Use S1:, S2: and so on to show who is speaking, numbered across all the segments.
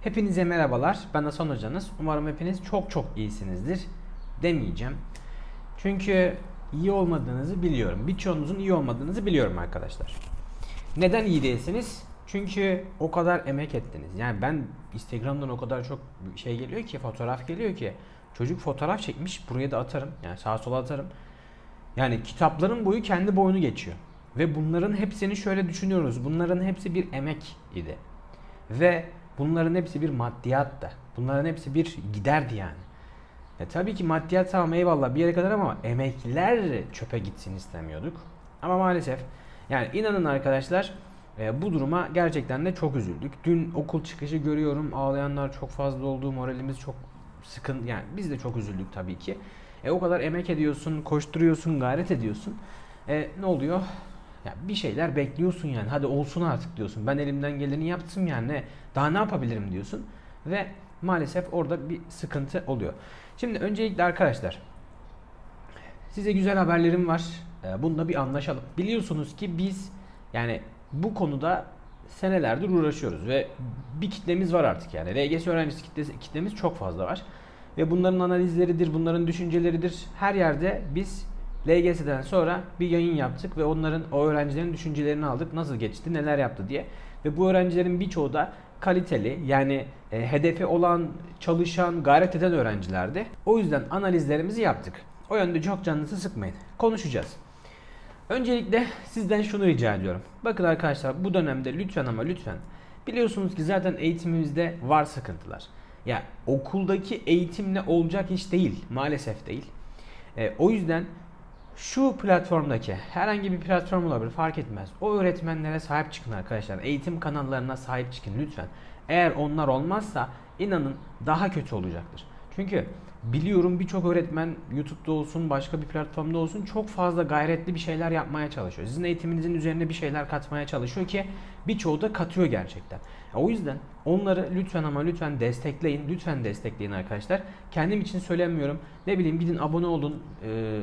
S1: Hepinize merhabalar. Ben Hasan Hocanız. Umarım hepiniz çok çok iyisinizdir demeyeceğim. Çünkü iyi olmadığınızı biliyorum. Birçoğunuzun iyi olmadığınızı biliyorum arkadaşlar. Neden iyi değilsiniz? Çünkü o kadar emek ettiniz. Yani ben Instagram'dan o kadar çok şey geliyor ki, fotoğraf geliyor ki. Çocuk fotoğraf çekmiş, buraya da atarım. Yani sağa sola atarım. Yani kitapların boyu kendi boyunu geçiyor. Ve bunların hepsini şöyle düşünüyoruz. Bunların hepsi bir emek idi. Ve bunların hepsi bir maddiyat da. Bunların hepsi bir giderdi yani. E tabii ki maddiyat tamam eyvallah bir yere kadar ama emekler çöpe gitsin istemiyorduk. Ama maalesef yani inanın arkadaşlar e, bu duruma gerçekten de çok üzüldük. Dün okul çıkışı görüyorum ağlayanlar çok fazla oldu moralimiz çok sıkın yani biz de çok üzüldük tabii ki. E o kadar emek ediyorsun, koşturuyorsun, gayret ediyorsun. E ne oluyor? Ya bir şeyler bekliyorsun yani. Hadi olsun artık diyorsun. Ben elimden geleni yaptım yani. Daha ne yapabilirim diyorsun. Ve maalesef orada bir sıkıntı oluyor. Şimdi öncelikle arkadaşlar size güzel haberlerim var. Ee, Bunda bir anlaşalım. Biliyorsunuz ki biz yani bu konuda senelerdir uğraşıyoruz ve bir kitlemiz var artık yani. LGS öğrencisi kitlesi, kitlemiz çok fazla var. Ve bunların analizleridir, bunların düşünceleridir. Her yerde biz LGS'den sonra bir yayın yaptık ve onların o öğrencilerin düşüncelerini aldık. Nasıl geçti, neler yaptı diye. Ve bu öğrencilerin birçoğu da kaliteli yani e, hedefi olan, çalışan, gayret eden öğrencilerdi. O yüzden analizlerimizi yaptık. O yönde çok canınızı sıkmayın. Konuşacağız. Öncelikle sizden şunu rica ediyorum. Bakın arkadaşlar bu dönemde lütfen ama lütfen biliyorsunuz ki zaten eğitimimizde var sıkıntılar. Ya okuldaki eğitimle olacak iş değil. Maalesef değil. E, o yüzden şu platformdaki herhangi bir platform olabilir fark etmez. O öğretmenlere sahip çıkın arkadaşlar. Eğitim kanallarına sahip çıkın lütfen. Eğer onlar olmazsa inanın daha kötü olacaktır. Çünkü biliyorum birçok öğretmen YouTube'da olsun başka bir platformda olsun çok fazla gayretli bir şeyler yapmaya çalışıyor. Sizin eğitiminizin üzerine bir şeyler katmaya çalışıyor ki birçoğu da katıyor gerçekten. O yüzden onları lütfen ama lütfen destekleyin. Lütfen destekleyin arkadaşlar. Kendim için söylemiyorum. Ne bileyim gidin abone olun. Ee,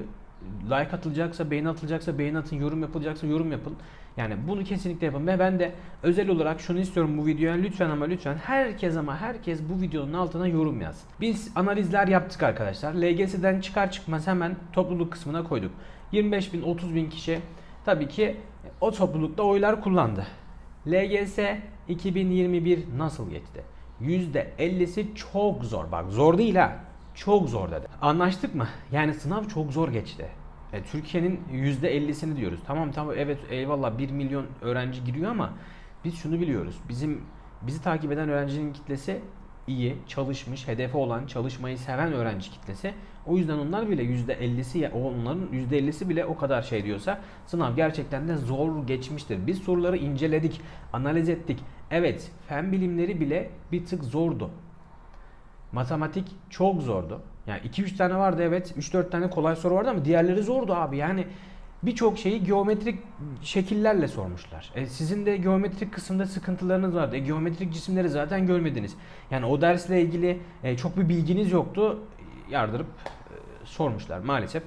S1: like atılacaksa, beğeni atılacaksa beğeni atın, yorum yapılacaksa yorum yapın. Yani bunu kesinlikle yapın. Ve ben de özel olarak şunu istiyorum bu videoya. Lütfen ama lütfen herkes ama herkes bu videonun altına yorum yazsın. Biz analizler yaptık arkadaşlar. LGS'den çıkar çıkmaz hemen topluluk kısmına koyduk. 25 bin 30 bin kişi tabii ki o toplulukta oylar kullandı. LGS 2021 nasıl geçti? %50'si çok zor. Bak zor değil ha. Çok zor dedi. Anlaştık mı? Yani sınav çok zor geçti. E, Türkiye'nin %50'sini diyoruz. Tamam tamam evet eyvallah 1 milyon öğrenci giriyor ama biz şunu biliyoruz. Bizim bizi takip eden öğrencinin kitlesi iyi, çalışmış, hedefi olan, çalışmayı seven öğrenci kitlesi. O yüzden onlar bile %50'si onların %50'si bile o kadar şey diyorsa sınav gerçekten de zor geçmiştir. Biz soruları inceledik, analiz ettik. Evet, fen bilimleri bile bir tık zordu. Matematik çok zordu. Yani 2-3 tane vardı evet. 3-4 tane kolay soru vardı ama diğerleri zordu abi. Yani birçok şeyi geometrik şekillerle sormuşlar. E, sizin de geometrik kısımda sıkıntılarınız vardı. E, geometrik cisimleri zaten görmediniz. Yani o dersle ilgili e, çok bir bilginiz yoktu. Yardırıp e, sormuşlar maalesef.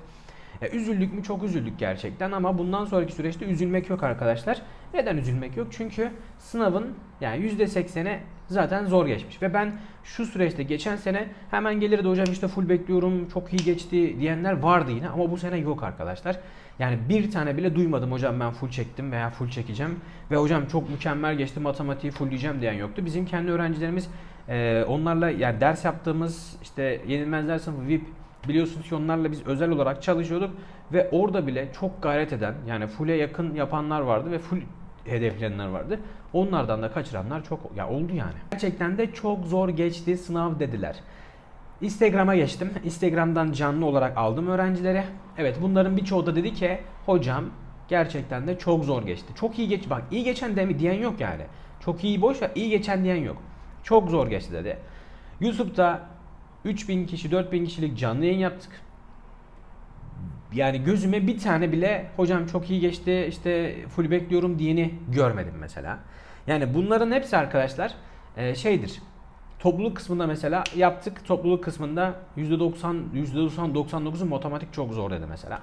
S1: E, üzüldük mü? Çok üzüldük gerçekten ama bundan sonraki süreçte üzülmek yok arkadaşlar. Neden üzülmek yok? Çünkü sınavın yani %80'e zaten zor geçmiş. Ve ben şu süreçte geçen sene hemen gelirdi hocam işte full bekliyorum çok iyi geçti diyenler vardı yine ama bu sene yok arkadaşlar. Yani bir tane bile duymadım hocam ben full çektim veya full çekeceğim ve hocam çok mükemmel geçti matematiği fullleyeceğim diyen yoktu. Bizim kendi öğrencilerimiz e, onlarla yani ders yaptığımız işte yenilmezler sınıfı VIP biliyorsunuz ki onlarla biz özel olarak çalışıyorduk ve orada bile çok gayret eden yani full'e yakın yapanlar vardı ve full hedefleyenler vardı. Onlardan da kaçıranlar çok ya oldu yani. Gerçekten de çok zor geçti sınav dediler. Instagram'a geçtim. Instagram'dan canlı olarak aldım öğrencileri. Evet bunların birçoğu da dedi ki hocam gerçekten de çok zor geçti. Çok iyi geç bak iyi geçen demi diyen yok yani. Çok iyi boş ver iyi geçen diyen yok. Çok zor geçti dedi. YouTube'da 3000 kişi 4000 kişilik canlı yayın yaptık yani gözüme bir tane bile hocam çok iyi geçti işte full bekliyorum diyeni görmedim mesela. Yani bunların hepsi arkadaşlar e, şeydir. Topluluk kısmında mesela yaptık. Topluluk kısmında %90, %90, 99'u matematik çok zor dedi mesela.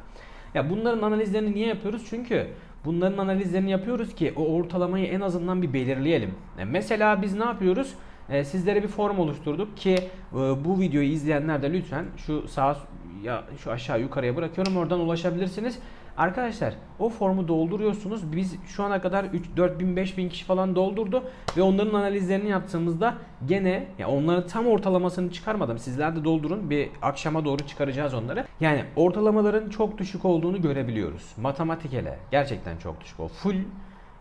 S1: Ya bunların analizlerini niye yapıyoruz? Çünkü bunların analizlerini yapıyoruz ki o ortalamayı en azından bir belirleyelim. Yani mesela biz ne yapıyoruz? E, sizlere bir form oluşturduk ki e, bu videoyu izleyenler de lütfen şu sağ ya şu aşağı yukarıya bırakıyorum oradan ulaşabilirsiniz. Arkadaşlar o formu dolduruyorsunuz. Biz şu ana kadar 3 4000 5000 kişi falan doldurdu ve onların analizlerini yaptığımızda gene ya onların tam ortalamasını çıkarmadım. Sizler de doldurun. Bir akşama doğru çıkaracağız onları. Yani ortalamaların çok düşük olduğunu görebiliyoruz. Matematik hele gerçekten çok düşük o. Full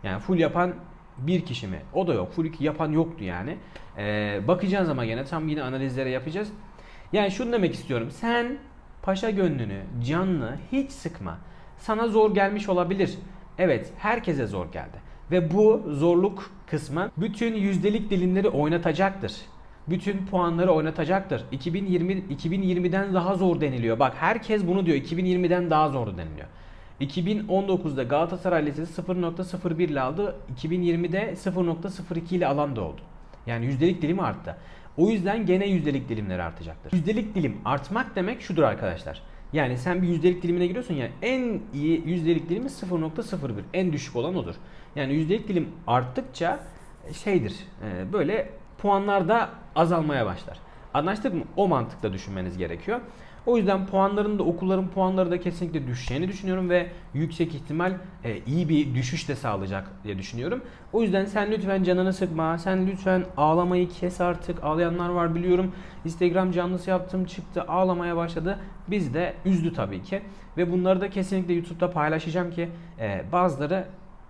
S1: yani full yapan bir kişi mi? O da yok. Full yapan yoktu yani. Ee, bakacağız ama gene tam yine analizlere yapacağız. Yani şunu demek istiyorum. Sen paşa gönlünü, canlı hiç sıkma. Sana zor gelmiş olabilir. Evet, herkese zor geldi. Ve bu zorluk kısmı bütün yüzdelik dilimleri oynatacaktır. Bütün puanları oynatacaktır. 2020 2020'den daha zor deniliyor. Bak herkes bunu diyor. 2020'den daha zor deniliyor. 2019'da Galatasaray Lisesi 0.01 ile aldı. 2020'de 0.02 ile alan da oldu. Yani yüzdelik dilimi arttı. O yüzden gene yüzdelik dilimleri artacaktır. Yüzdelik dilim artmak demek şudur arkadaşlar. Yani sen bir yüzdelik dilimine giriyorsun ya en iyi yüzdelik dilimi 0.01. En düşük olan odur. Yani yüzdelik dilim arttıkça şeydir e, böyle puanlar da azalmaya başlar. Anlaştık mı? O mantıkla düşünmeniz gerekiyor. O yüzden puanların da okulların puanları da kesinlikle düşeceğini düşünüyorum ve yüksek ihtimal e, iyi bir düşüş de sağlayacak diye düşünüyorum. O yüzden sen lütfen canını sıkma. Sen lütfen ağlamayı kes artık. Ağlayanlar var biliyorum. Instagram canlısı yaptım çıktı ağlamaya başladı. Biz de üzdü tabii ki. Ve bunları da kesinlikle YouTube'da paylaşacağım ki e, bazıları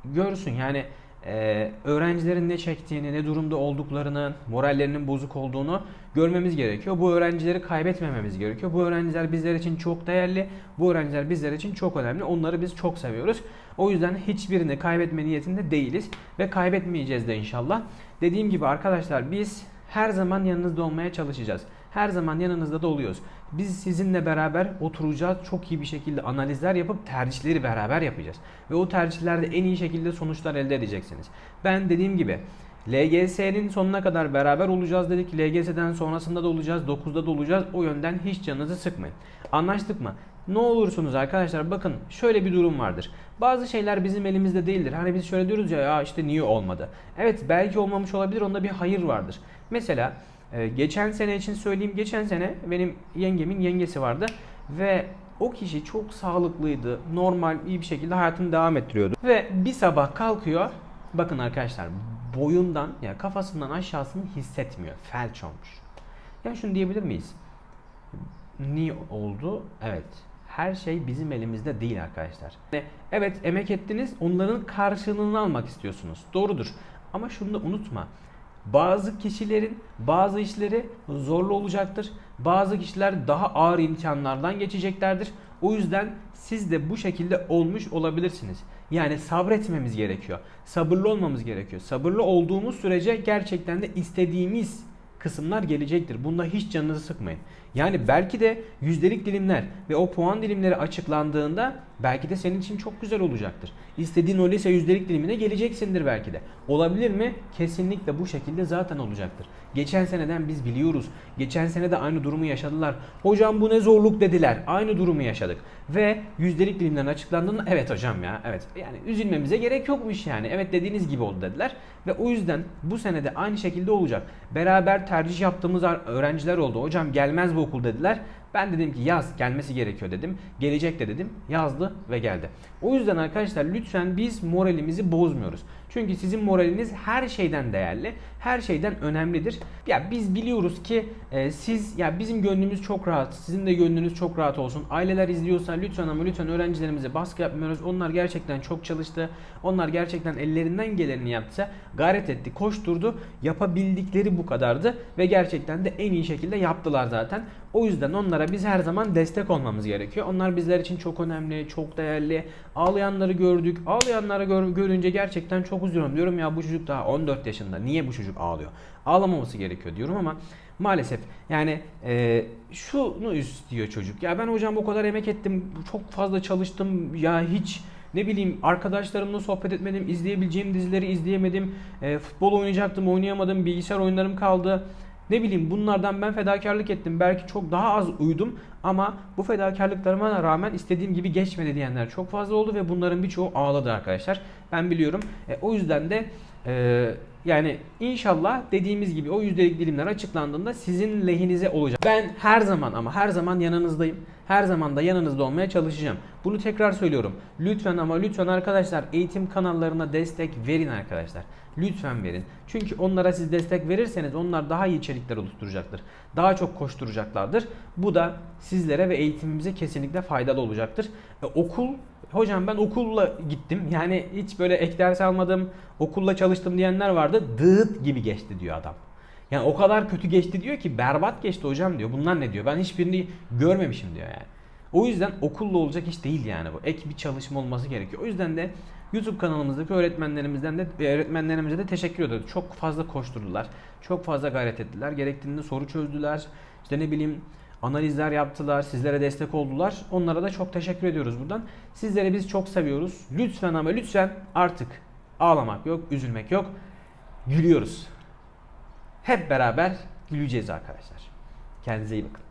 S1: görsün. Yani ee, öğrencilerin ne çektiğini, ne durumda olduklarını, morallerinin bozuk olduğunu görmemiz gerekiyor. Bu öğrencileri kaybetmememiz gerekiyor. Bu öğrenciler bizler için çok değerli. Bu öğrenciler bizler için çok önemli. Onları biz çok seviyoruz. O yüzden hiçbirini kaybetme niyetinde değiliz ve kaybetmeyeceğiz de inşallah. Dediğim gibi arkadaşlar biz her zaman yanınızda olmaya çalışacağız. Her zaman yanınızda da oluyoruz. Biz sizinle beraber oturacağız. Çok iyi bir şekilde analizler yapıp tercihleri beraber yapacağız. Ve o tercihlerde en iyi şekilde sonuçlar elde edeceksiniz. Ben dediğim gibi LGS'nin sonuna kadar beraber olacağız dedik. LGS'den sonrasında da olacağız. 9'da da olacağız. O yönden hiç canınızı sıkmayın. Anlaştık mı? Ne olursunuz arkadaşlar bakın şöyle bir durum vardır. Bazı şeyler bizim elimizde değildir. Hani biz şöyle diyoruz ya ya işte niye olmadı? Evet belki olmamış olabilir onda bir hayır vardır. Mesela ee, geçen sene için söyleyeyim. Geçen sene benim yengemin yengesi vardı ve o kişi çok sağlıklıydı. Normal iyi bir şekilde hayatını devam ettiriyordu. Ve bir sabah kalkıyor. Bakın arkadaşlar boyundan ya yani kafasından aşağısını hissetmiyor. Felç olmuş. Yani şunu diyebilir miyiz? Niye oldu? Evet. Her şey bizim elimizde değil arkadaşlar. Evet emek ettiniz. Onların karşılığını almak istiyorsunuz. Doğrudur. Ama şunu da unutma. Bazı kişilerin bazı işleri zorlu olacaktır. Bazı kişiler daha ağır imkanlardan geçeceklerdir. O yüzden siz de bu şekilde olmuş olabilirsiniz. Yani sabretmemiz gerekiyor. Sabırlı olmamız gerekiyor. Sabırlı olduğumuz sürece gerçekten de istediğimiz kısımlar gelecektir. Bunda hiç canınızı sıkmayın. Yani belki de yüzdelik dilimler ve o puan dilimleri açıklandığında belki de senin için çok güzel olacaktır. İstediğin o lise yüzdelik dilimine geleceksindir belki de. Olabilir mi? Kesinlikle bu şekilde zaten olacaktır. Geçen seneden biz biliyoruz. Geçen sene de aynı durumu yaşadılar. Hocam bu ne zorluk dediler. Aynı durumu yaşadık. Ve yüzdelik dilimlerin açıklandığında evet hocam ya evet yani üzülmemize gerek yokmuş yani. Evet dediğiniz gibi oldu dediler. Ve o yüzden bu sene de aynı şekilde olacak. Beraber tercih yaptığımız öğrenciler oldu. Hocam gelmez bu okul dediler. Ben dedim ki yaz gelmesi gerekiyor dedim. Gelecek de dedim. Yazdı ve geldi. O yüzden arkadaşlar lütfen biz moralimizi bozmuyoruz. Çünkü sizin moraliniz her şeyden değerli, her şeyden önemlidir. Ya biz biliyoruz ki e, siz ya bizim gönlümüz çok rahat, sizin de gönlünüz çok rahat olsun. Aileler izliyorsa lütfen ama lütfen öğrencilerimize baskı yapmıyoruz. Onlar gerçekten çok çalıştı. Onlar gerçekten ellerinden geleni yaptı. Gayret etti, koşturdu. Yapabildikleri bu kadardı ve gerçekten de en iyi şekilde yaptılar zaten. O yüzden onlara biz her zaman destek olmamız gerekiyor. Onlar bizler için çok önemli, çok değerli. Ağlayanları gördük. Ağlayanları gör, görünce gerçekten çok üzülüyorum. Diyorum ya bu çocuk daha 14 yaşında. Niye bu çocuk ağlıyor? Ağlamaması gerekiyor diyorum ama maalesef yani e, şunu istiyor çocuk. Ya ben hocam o kadar emek ettim. Çok fazla çalıştım. Ya hiç ne bileyim arkadaşlarımla sohbet etmedim. izleyebileceğim dizileri izleyemedim. E, futbol oynayacaktım oynayamadım. Bilgisayar oyunlarım kaldı. Ne bileyim bunlardan ben fedakarlık ettim. Belki çok daha az uydum ama bu fedakarlıklarıma rağmen istediğim gibi geçmedi diyenler çok fazla oldu ve bunların birçoğu ağladı arkadaşlar. Ben biliyorum. E, o yüzden de Ee, yani inşallah dediğimiz gibi o yüzdelik dilimler açıklandığında sizin lehinize olacak. Ben her zaman ama her zaman yanınızdayım. Her zaman da yanınızda olmaya çalışacağım. Bunu tekrar söylüyorum. Lütfen ama lütfen arkadaşlar eğitim kanallarına destek verin arkadaşlar. Lütfen verin. Çünkü onlara siz destek verirseniz onlar daha iyi içerikler oluşturacaktır. Daha çok koşturacaklardır. Bu da sizlere ve eğitimimize kesinlikle faydalı olacaktır. E, okul Hocam ben okulla gittim. Yani hiç böyle ek ders almadım. Okulla çalıştım diyenler vardı. Dığıt gibi geçti diyor adam. Yani o kadar kötü geçti diyor ki berbat geçti hocam diyor. Bunlar ne diyor? Ben hiçbirini görmemişim diyor yani. O yüzden okulla olacak iş değil yani bu. Ek bir çalışma olması gerekiyor. O yüzden de YouTube kanalımızdaki öğretmenlerimizden de öğretmenlerimize de teşekkür ediyoruz. Çok fazla koşturdular. Çok fazla gayret ettiler. Gerektiğinde soru çözdüler. İşte ne bileyim analizler yaptılar, sizlere destek oldular. Onlara da çok teşekkür ediyoruz buradan. Sizleri biz çok seviyoruz. Lütfen ama lütfen artık ağlamak yok, üzülmek yok. Gülüyoruz. Hep beraber güleceğiz arkadaşlar. Kendinize iyi bakın.